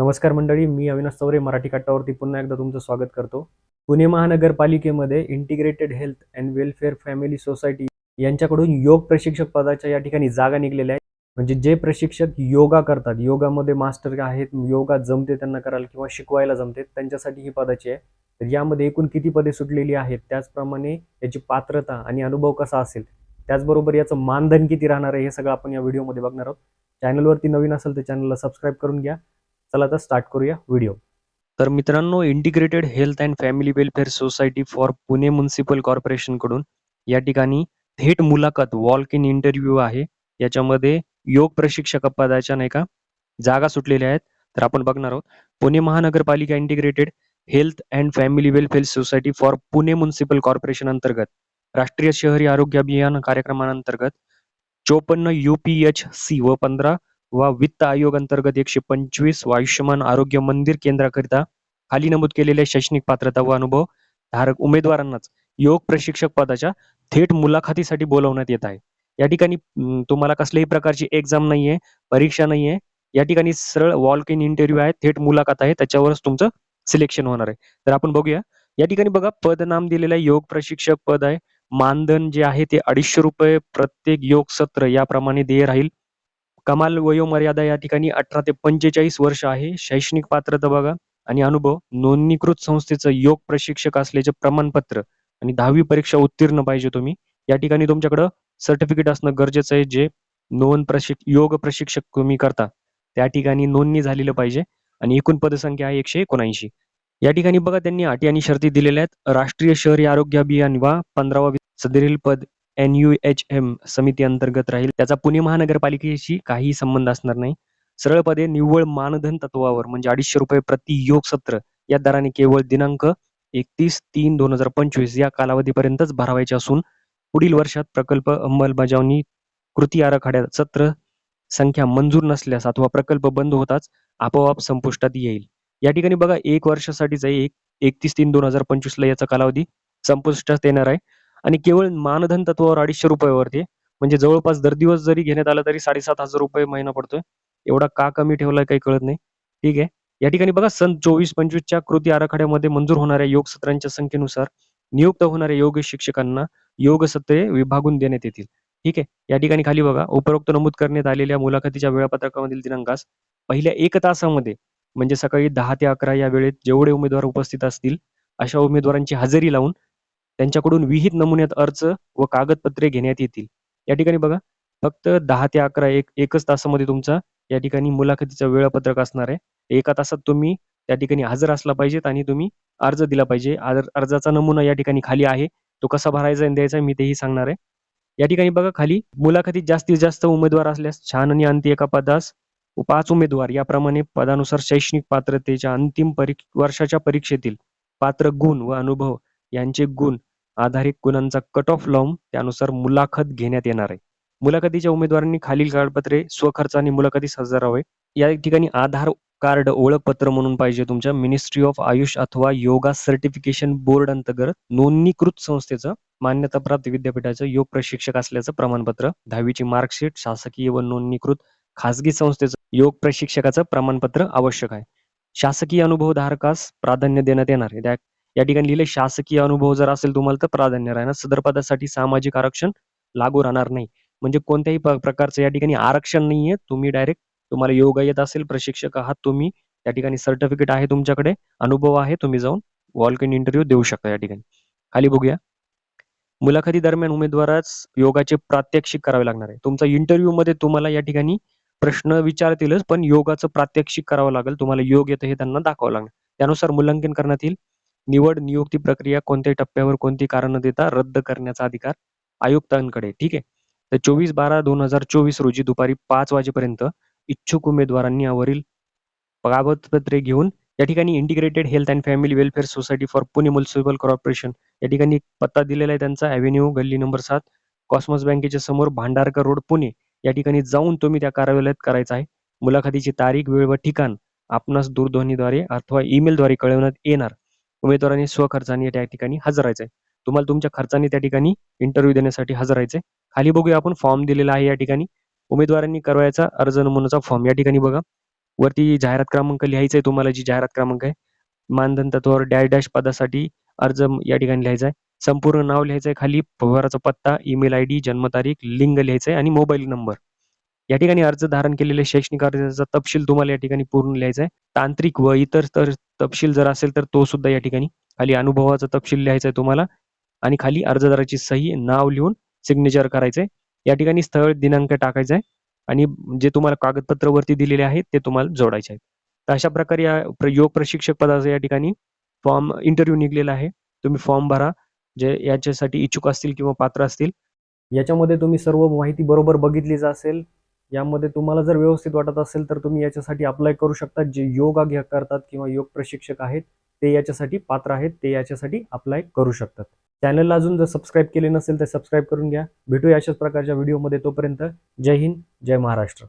नमस्कार मंडळी मी अविनाश चौरे मराठी काट्टावरती पुन्हा एकदा तुमचं स्वागत करतो. Pune महानगरपालिकेमध्ये integrated health and welfare family society यांच्याकडून योग प्रशिक्षक पदाच्या या ठिकाणी जागा निघलेल्या आहेत. म्हणजे जे प्रशिक्षक योगा करतात योगामध्ये मास्टर आहेत योगा जमते त्यांना करायला किंवा शिकवायला जमते त्यांच्यासाठी ही पदाची आहे. तर यामध्ये एकूण किती पदे सुटलेली आहेत त्याचप्रमाणे याची पात्रता आणि अनुभव कसा असेल त्याचबरोबर याचं मानधन किती राहणार आहे हे सगळं आपण या व्हिडिओमध्ये बघणार आहोत. चॅनलवरती नवीन असेल तर चॅनलला सबस्क्राईब करून घ्या. चला आता स्टार्ट करूया व्हिडिओ तर मित्रांनो integrated health and family welfare society for Pune municipal कॉर्पोरेशनकडून या ठिकाणी थेट मुलाखत वॉल्क इन इंटरव्ह्यू आहे. याच्यामध्ये योग प्रशिक्षक पदाच्या नाही का जागा सुटलेल्या आहेत. तर आपण बघणार आहोत. पुणे महानगरपालिका integrated health and family welfare society for Pune municipal corporation अंतर्गत राष्ट्रीय शहरी आरोग्य अभियान कार्यक्रमांतर्गत चोपन्न युपीएच सी व पंधरा व वित्त आयोग अंतर्गत एकशे पंचवीस व आयुष्यमान आरोग्य मंदिर केंद्राकरिता खाली नमूद केलेल्या शैक्षणिक पात्रता व अनुभव धारक उमेदवारांनाच योग प्रशिक्षक पदाच्या थेट मुलाखतीसाठी बोलवण्यात येत आहे. या ठिकाणी तुम्हाला कसल्याही प्रकारची एक्झाम नाहीये परीक्षा नाहीये या ठिकाणी सरळ वॉल्क इन इंटरव्ह्यू आहे थेट मुलाखत आहे त्याच्यावरच तुमचं सिलेक्शन होणार आहे. तर आपण बघूया. या ठिकाणी बघा पद नाम दिलेलं आहे योग प्रशिक्षक पद आहे. मानधन जे आहे ते अडीचशे रुपये प्रत्येक योग सत्र याप्रमाणे देय राहील. कमाल वयोमर्यादा या ठिकाणी अठरा ते पंचेचाळीस वर्ष आहे. शैक्षणिक पात्रता बघा आणि अनुभव नोंदणीकृत संस्थेचं योग प्रशिक्षक असल्याचे प्रमाणपत्र आणि दहावी परीक्षा उत्तीर्ण पाहिजे तुम्ही. या ठिकाणी तुमच्याकडं सर्टिफिकेट असणं गरजेचं आहे जे नोंद प्रशिक योग प्रशिक्षक तुम्ही करता. त्या ठिकाणी नोंदणी झालेलं पाहिजे आणि एकूण पदसंख्या आहे एकशे एकोणऐंशी. या ठिकाणी बघा त्यांनी अटी आणि शर्ती दिलेल्या आहेत. राष्ट्रीय शहरी आरोग्य अभियान वा पंधरावा सदरील पद एन यू एच एम समिती अंतर्गत राहील. त्याचा पुणे महानगरपालिकेशी काही संबंध असणार नाही. सरळ पदे निव्वळ मानधन तत्वावर म्हणजे अडीचशे रुपये प्रति योग सत्र या दराने केवळ दिनांक एकतीस तीन दोन हजार पंचवीस या कालावधीपर्यंतच भरावायचे असून पुढील वर्षात प्रकल्प अंमलबजावणी कृती आराखड्यात सत्र संख्या मंजूर नसल्यास अथवा प्रकल्प बंद होताच आपोआप संपुष्टात येईल. या ठिकाणी बघा एक वर्षासाठीच आहे एक एकतीस तीन दोन हजार पंचवीस ला याचा कालावधी संपुष्टात येणार आहे. आणि केवळ मानधन तत्वावर अडीचशे रुपयावरती म्हणजे जवळपास दर दिवस जरी घेण्यात आलं तरी साडेसात हजार रुपये महिना पडतोय. एवढा का कमी ठेवलाय काही कळत नाही. ठीक आहे. या ठिकाणी बघा सन चोवीस पंचवीसच्या कृती आराखड्यामध्ये मंजूर होणाऱ्या योग सत्रांच्या संख्येनुसार नियुक्त होणाऱ्या योग शिक्षकांना योग सत्रे विभागून देण्यात येतील. ठीक आहे. या ठिकाणी खाली बघा उपरोक्त नमूद करण्यात आलेल्या मुलाखतीच्या वेळापत्रकामधील दिनांकास पहिल्या एक तासामध्ये म्हणजे सकाळी दहा ते अकरा या वेळेत जेवढे उमेदवार उपस्थित असतील अशा उमेदवारांची हजेरी लावून त्यांच्याकडून विहित नमुन्यात अर्ज व कागदपत्रे घेण्यात येतील. या ठिकाणी बघा फक्त दहा ते अकरा एक एकच तासामध्ये तुमचा या ठिकाणी मुलाखतीचं वेळापत्रक असणार आहे. एका तासात तुम्ही त्या ठिकाणी हजर असला पाहिजेत आणि तुम्ही अर्ज दिला पाहिजे. अर्जाचा नमुना या ठिकाणी खाली आहे. तो कसा भरायचा आणि द्यायचा मी तेही सांगणार आहे. या ठिकाणी बघा खाली मुलाखतीत जास्तीत जास्त उमेदवार असल्यास छान आणि अंती एका पदास पाच उमेदवार. याप्रमाणे पदानुसार शैक्षणिक पात्रतेच्या अंतिम परी वर्षाच्या परीक्षेतील पात्र गुण व अनुभव यांचे गुण आधारित गुणांचा कट ऑफ लावून त्यानुसार मुलाखत घेण्यात येणार आहे. मुलाखतीच्या उमेदवारांनी खालील कागदपत्रे स्वखर्चाने मुलाखतीस हजर हवे या ठिकाणी आधार कार्ड ओळखपत्र म्हणून पाहिजे तुमच्या. मिनिस्ट्री ऑफ आयुष अथवा योगा सर्टिफिकेशन बोर्ड अंतर्गत नोंदणीकृत संस्थेचं मान्यताप्राप्त विद्यापीठाचं योग प्रशिक्षक असल्याचं प्रमाणपत्र. दहावीची मार्कशीट शासकीय व नोंदणीकृत खासगी संस्थेचं योग प्रशिक्षकाचं प्रमाणपत्र आवश्यक आहे. शासकीय अनुभव धारकास प्राधान्य देण्यात येणार आहे. या ठिकाणी लिहिले शासकीय अनुभव जर असेल तुम्हाला तर प्राधान्य राहणार. सदर पदासाठी सामाजिक आरक्षण लागू राहणार नाही. म्हणजे कोणत्याही प्रकारचं या ठिकाणी आरक्षण नाहीये. तुम्ही डायरेक्ट तुम्हाला योगा येत असेल प्रशिक्षक आहात तुम्ही त्या ठिकाणी सर्टिफिकेट आहे तुमच्याकडे अनुभव आहे तुम्ही जाऊन वॉल्क इन इंटरव्ह्यू देऊ शकता या ठिकाणी. खाली बघूया. मुलाखती दरम्यान उमेदवारास योगाचे प्रात्यक्षिक करावे लागणार आहे. तुमचा इंटरव्ह्यू मध्ये तुम्हाला या ठिकाणी प्रश्न विचारतीलच पण योगाचं प्रात्यक्षिक करावं लागेल. तुम्हाला योग येतं हे त्यांना दाखवावं लागणार. त्यानुसार मूल्यांकन करण्यात येईल. निवड नियुक्ती प्रक्रिया कोणत्याही टप्प्यावर कोणती कारण देता रद्द करण्याचा अधिकार आयुक्तांकडे. ठीक आहे? तर चोवीस बारा दोन हजार चोवीस रोजी दुपारी पाच वाजेपर्यंत इच्छुक उमेदवारांनी यावरील कागदपत्रे घेऊन या ठिकाणी integrated health and family welfare society for Pune municipal corporation या ठिकाणी पत्ता दिलेला आहे त्यांचा. अव्हेन्यू गल्ली नंबर सात कॉस्मॉस बँकेच्या समोर भांडारकर रोड पुणे. या ठिकाणी जाऊन तुम्ही त्या कार्यालयात करायचं आहे. मुलाखतीची तारीख वेळ व ठिकाण आपणास दूरध्वनीद्वारे अथवा ईमेलद्वारे कळवण्यात येणार. उमेदवारांनी स्वखर्चाने त्या ठिकाणी हजर आहे तुम्हाला तुमच्या खर्चाने त्या ठिकाणी इंटरव्ह्यू देण्यासाठी हजर आहे खाली बघूया आपण फॉर्म दिलेला आहे या ठिकाणी. उमेदवारांनी करायचा अर्ज नमुनाचा फॉर्म या ठिकाणी बघा. वरती जाहिरात क्रमांक लिहायचा आहे तुम्हाला जी जाहिरात क्रमांक आहे. मानधन तत्वावर डॅश डॅश पदासाठी अर्ज या ठिकाणी लिहायचा आहे संपूर्ण नाव लिहायचं आहे खाली. व्यवहाराचा पत्ता ईमेल आय डी जन्मतारीख लिंग लिहायचं आहे आणि मोबाईल नंबर या ठिकाणी अर्ज धारण केलेले शैक्षणिक अर्जाचा तपशील तुम्हाला या ठिकाणी पूर्ण लिहायचा आहे तांत्रिक व इतर तपशील जर असेल तर तो सुद्धा या ठिकाणी खाली अनुभवाचा तपशील लिहायचा आहे तुम्हाला. आणि खाली अर्जदाराची सही नाव लिहून सिग्नेचर करायचंय. या ठिकाणी स्थळ दिनांक टाकायचा आहे आणि जे तुम्हाला कागदपत्र वरती दिलेले आहेत ते तुम्हाला जोडायचे आहेत. तर अशा प्रकारे या प्र- योग प्रशिक्षक पदाचा या ठिकाणी फॉर्म इंटरव्ह्यू निघलेला आहे. तुम्ही फॉर्म भरा. जे याच्यासाठी इच्छुक असतील किंवा पात्र असतील. याच्यामध्ये तुम्ही सर्व माहिती बरोबर बघितलीच असेल. यामध्ये तुम्हाला जर व्यवस्थित वाटत असेल तर तुम्ही याच्यासाठी अप्लाय करू शकता. जे योगा घ्या करतात किंवा योग प्रशिक्षक आहेत ते याच्यासाठी पात्र आहेत ते याच्यासाठी अप्लाय करू शकतात. चॅनलला अजून जर सबस्क्राईब केले नसेल तर सबस्क्राईब करून घ्या. भेटूया अशाच प्रकारच्या व्हिडिओमध्ये तोपर्यंत. जय हिंद जय महाराष्ट्र.